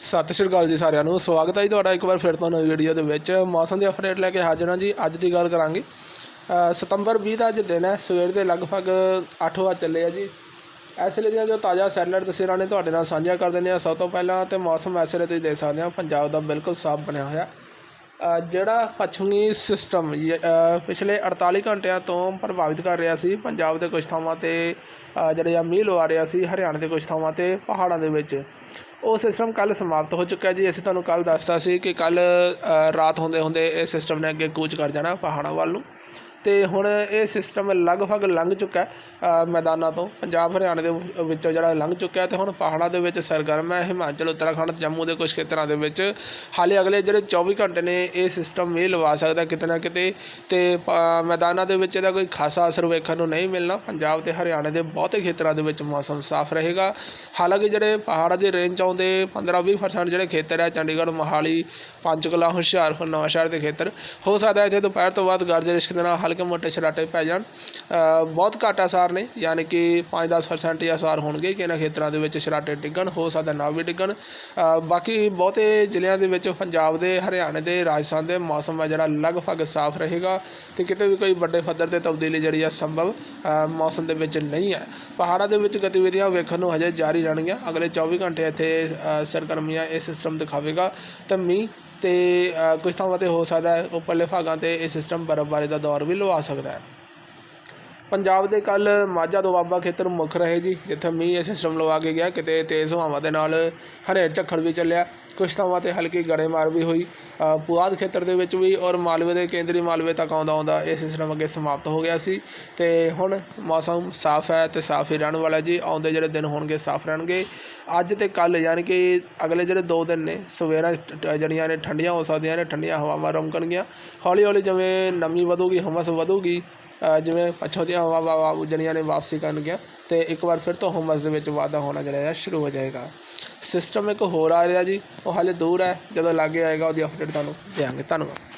ਸਤਿ ਸ਼੍ਰੀ ਅਕਾਲ ਜੀ ਸਾਰਿਆਂ ਨੂੰ, ਸਵਾਗਤ ਹੈ ਜੀ ਤੁਹਾਡਾ ਇੱਕ ਵਾਰ ਫਿਰ ਤੋਂ ਨਵੀਂ ਵੀਡੀਓ ਦੇ ਵਿੱਚ। ਮੌਸਮ ਦੀ ਅਪਡੇਟ ਲੈ ਕੇ ਹਾਜ਼ਰ ਹਾਂ ਜੀ, ਅੱਜ ਦੀ ਗੱਲ ਕਰਾਂਗੇ। ਸਤੰਬਰ 20 ਦਾ ਅੱਜ ਦਿਨ ਹੈ, ਸਵੇਰ ਦੇ ਲਗਭਗ 8 ਵਜੇ ਚੱਲੇ ਆ ਜੀ। ਇਸ ਲਈ ਦੀਆਂ ਜੋ ਤਾਜ਼ਾ ਸੈਟਲਾਈਟ ਤਸਵੀਰਾਂ ਨੇ ਤੁਹਾਡੇ ਨਾਲ ਸਾਂਝੀਆਂ ਕਰ ਦਿੰਦੇ ਆ ਸਭ ਤੋਂ ਪਹਿਲਾਂ ਤੇ ਮੌਸਮ ਇਸ ਵੇਲੇ ਤੁਸੀਂ ਦੇਖ ਸਕਦੇ ਹੋ, ਪੰਜਾਬ ਦਾ ਬਿਲਕੁਲ ਸਾਫ਼ ਬਣਿਆ ਹੋਇਆ। ਜਿਹੜਾ ਪੱਛਮੀ ਸਿਸਟਮ ਪਿਛਲੇ 48 ਘੰਟਿਆਂ ਤੋਂ ਪ੍ਰਭਾਵਿਤ ਕਰ ਰਿਹਾ ਸੀ, ਪੰਜਾਬ ਦੇ ਕੁਝ ਥਾਵਾਂ ਤੇ ਜਿਹੜੇ ਆ ਮੀਂਹ ਲਵਾ ਰਿਹਾ ਸੀ, ਹਰਿਆਣਾ ਦੇ ਕੁਝ ਥਾਵਾਂ ਤੇ, ਪਹਾੜਾਂ ਦੇ ਵਿੱਚ। ਉਹ ਸਿਸਟਮ ਕੱਲ ਸਮਾਪਤ ਹੋ ਚੁੱਕਾ ਜੀ। ਅਸੀਂ ਤੁਹਾਨੂੰ ਕੱਲ ਦੱਸਤਾ ਸੀ ਕਿ ਕੱਲ ਰਾਤ ਹੁੰਦੇ ਹੁੰਦੇ ਇਹ ਸਿਸਟਮ ਨੇ ਅੱਗੇ ਕੂਚ ਕਰ ਜਾਣਾ ਪਹਾੜਾਂ ਵੱਲ ਨੂੰ। ਤੇ ਹੁਣ ਇਹ ਸਿਸਟਮ ਲਗਭਗ ਲੰਘ ਚੁੱਕਾ ਮੈਦਾਨਾਂ ਤੋਂ। ਪੰਜਾਬ, ਹਰਿਆਣਾ ਦੇ ਵਿੱਚੋਂ ਜਿਹੜਾ ਲੰਘ ਚੁੱਕਾ ਹੈ ਤੇ ਹੁਣ ਪਹਾੜਾਂ ਦੇ ਵਿੱਚ ਸਰਗਰਮ ਹੈ, ਹਿਮਾਚਲ, ਉੱਤਰਾਖੰਡ, ਜੰਮੂ ਦੇ ਕੁਝ ਖੇਤਰਾਂ ਦੇ ਵਿੱਚ। ਹਾਲੇ ਅਗਲੇ ਜਿਹੜੇ 24 ਘੰਟੇ ਨੇ, ਇਹ ਸਿਸਟਮ ਵੀ ਲਵਾ ਸਕਦਾ ਕਿਤੇ ਨਾ ਕਿਤੇ। ਤੇ ਮੈਦਾਨਾਂ ਦੇ ਵਿੱਚ ਇਹਦਾ ਕੋਈ ਖਾਸਾ ਅਸਰ ਵੇਖਣ ਨੂੰ ਨਹੀਂ ਮਿਲਣਾ। ਪੰਜਾਬ ਤੇ ਹਰਿਆਣਾ ਦੇ ਬਹੁਤੇ ਖੇਤਰਾਂ ਦੇ ਵਿੱਚ ਮੌਸਮ ਸਾਫ਼ ਰਹੇਗਾ। ਹਾਲਾਂਕਿ ਜਿਹੜੇ ਪਹਾੜਾਂ ਦੀ ਰੇਂਜ ਆਉਂਦੇ 15-20% ਜਿਹੜੇ ਖੇਤਰ ਹੈ, ਚੰਡੀਗੜ੍ਹ, ਮੋਹਾਲੀ, ਪੰਚਕੁਲਾ, ਹੁਸ਼ਿਆਰਪੁਰ, ਨਵਾਂਸ਼ਹਿਰ ਦੇ ਖੇਤਰ। ਹੋ ਸਕਦਾ ਇੱਥੇ ਦੁਪਹਿਰ ਤੋਂ ਬਾਅਦ ਗਰਜ ਰਿਸ਼ਕ ਦੇ ਨਾਲ ਹਲਕੇ ਮੋਟੇ ਸਰਾਟੇ ਪੈ ਜਾਣ। ਬਹੁਤ ਘੱਟ ਅਸਾਰ ਨੇ, ਯਾਨੀ ਕਿ 5-10% ਹੀ ਅਸਾਰ ਹੋਣਗੇ ਕਿ ਇਹਨਾਂ ਖੇਤਰਾਂ ਦੇ ਵਿੱਚ ਸਰਾਟੇ ਡਿੱਗਣ, ਹੋ ਸਕਦਾ ਨਾ ਵੀ ਡਿੱਗਣ। ਬਾਕੀ ਬਹੁਤੇ ਜ਼ਿਲ੍ਹਿਆਂ ਦੇ ਵਿੱਚ ਪੰਜਾਬ ਦੇ, ਹਰਿਆਣੇ ਦੇ, ਰਾਜਸਥਾਨ ਦੇ ਮੌਸਮ ਹੈ ਜਿਹੜਾ ਲਗਭਗ ਸਾਫ਼ ਰਹੇਗਾ ਤੇ ਕਿਤੇ ਵੀ ਕੋਈ ਵੱਡੇ ਪੱਧਰ ਤੇ ਤਬਦੀਲੀ ਜਿਹੜੀ ਆ ਸੰਭਵ ਮੌਸਮ ਦੇ ਵਿੱਚ ਨਹੀਂ ਹੈ। ਪਹਾੜਾਂ ਦੇ ਵਿੱਚ ਗਤੀਵਿਧੀਆਂ ਵੇਖਣ ਨੂੰ ਹਜੇ ਜਾਰੀ ਰਹਿਣਗੀਆਂ। ਅਗਲੇ 24 ਘੰਟੇ ਇੱਥੇ ਸਰਗਰਮੀਆਂ ਇਹ ਸਿਸਟਮ ਦਿਖਾਵੇਗਾ। ਤਾਂ ਮੀਂਹ ਤੇ ਅ, ਕੁਝ ਥਾਵਾਂ ਤੇ ਹੋ ਸਕਦਾ ਹੈ ਉੱਪਰਲੇ ਭਾਗਾਂ ਤੇ ਇਹ ਸਿਸਟਮ ਬਰਫ਼ਬਾਰੀ ਦਾ ਦੌਰ ਵੀ ਲਵਾ ਸਕਦਾ ਹੈ। ਪੰਜਾਬ ਦੇ ਕੱਲ ਮਾਝਾ ਦੁਆਬਾ ਖੇਤਰ ਮੁੱਖ ਰਹੇ ਜੀ ਜਿੱਥੇ ਮੀਂਹ ਇਹ ਸਿਸਟਮ ਲਵਾ ਕੇ ਗਿਆ ਕਿਤੇ ਤੇਜ਼ ਹਵਾਵਾਂ ਦੇ ਨਾਲ ਹਨੇਰ ਝੱਖੜ ਵੀ ਚੱਲਿਆ। ਕੁਝ ਥਾਵਾਂ ਤੇ ਹਲਕੀ ਗੜੇਮਾਰ ਵੀ ਹੋਈ। ਪੁਆਧ ਖੇਤਰ ਦੇ ਵਿੱਚ ਵੀ ਔਰ ਮਾਲਵੇ ਦੇ ਕੇਂਦਰੀ ਮਾਲਵੇ ਤੱਕ ਆਉਂਦਾ ਆਉਂਦਾ ਇਹ ਸਿਸਟਮ ਅੱਗੇ ਸਮਾਪਤ ਹੋ ਗਿਆ ਸੀ। ਤੇ ਹੁਣ ਮੌਸਮ ਸਾਫ਼ ਹੈ ਤੇ ਸਾਫ਼ ਹੀ ਰਹਿਣ ਵਾਲਾ ਜੀ। ਆਉਂਦੇ ਜਿਹੜੇ ਦਿਨ ਹੋਣਗੇ ਸਾਫ਼ ਰਹਿਣਗੇ। ਅੱਜ ਤੇ ਕੱਲ ਯਾਨੀ ਕਿ ਅਗਲੇ ਜਿਹੜੇ 2 ਦਿਨ ਨੇ, ਸਵੇਰਾਂ ਟ- ਜਿਹੜੀਆਂ ਨੇ ਠੰਡੀਆਂ ਹੋ ਸਕਦੀਆਂ ਨੇ, ਠੰਡੀਆਂ ਹਵਾਵਾਂ ਰਮਕਣਗੀਆਂ। ਹੌਲੀ ਹੌਲੀ ਜਿਵੇਂ ਨਮੀ ਵਧੂਗੀ, ਹਮਸ ਵਧੂਗੀ ਜਿਵੇਂ ਪਛੋਤੀਆਂ ਦੀਆਂ ਹਵਾਵਾਂ ਵਾ- ਜਿਹੜੀਆਂ ਨੇ ਵਾਪਸੀ ਕਰਨਗੀਆਂ, ਤੇ ਇੱਕ ਵਾਰ ਫਿਰ ਤੋਂ ਹਮਸ ਦੇ ਵਿੱਚ ਵਾਧਾ ਹੋਣਾ ਜਿਹੜਾ ਹੈ, ਸ਼ੁਰੂ ਹੋ ਜਾਏਗਾ। ਸਿਸਟਮ ਇੱਕ ਹੋਰ ਆ ਰਿਹਾ ਜੀ, ਉਹ ਹਾਲੇ ਦੂਰ ਹੈ, ਜਦੋਂ ਲਾਗੇ ਆਏਗਾ ਉਹਦੀ ਅਪਡੇਟ ਤੁਹਾਨੂੰ ਦਿਆਂਗੇ ਧੰਨਵਾਦ।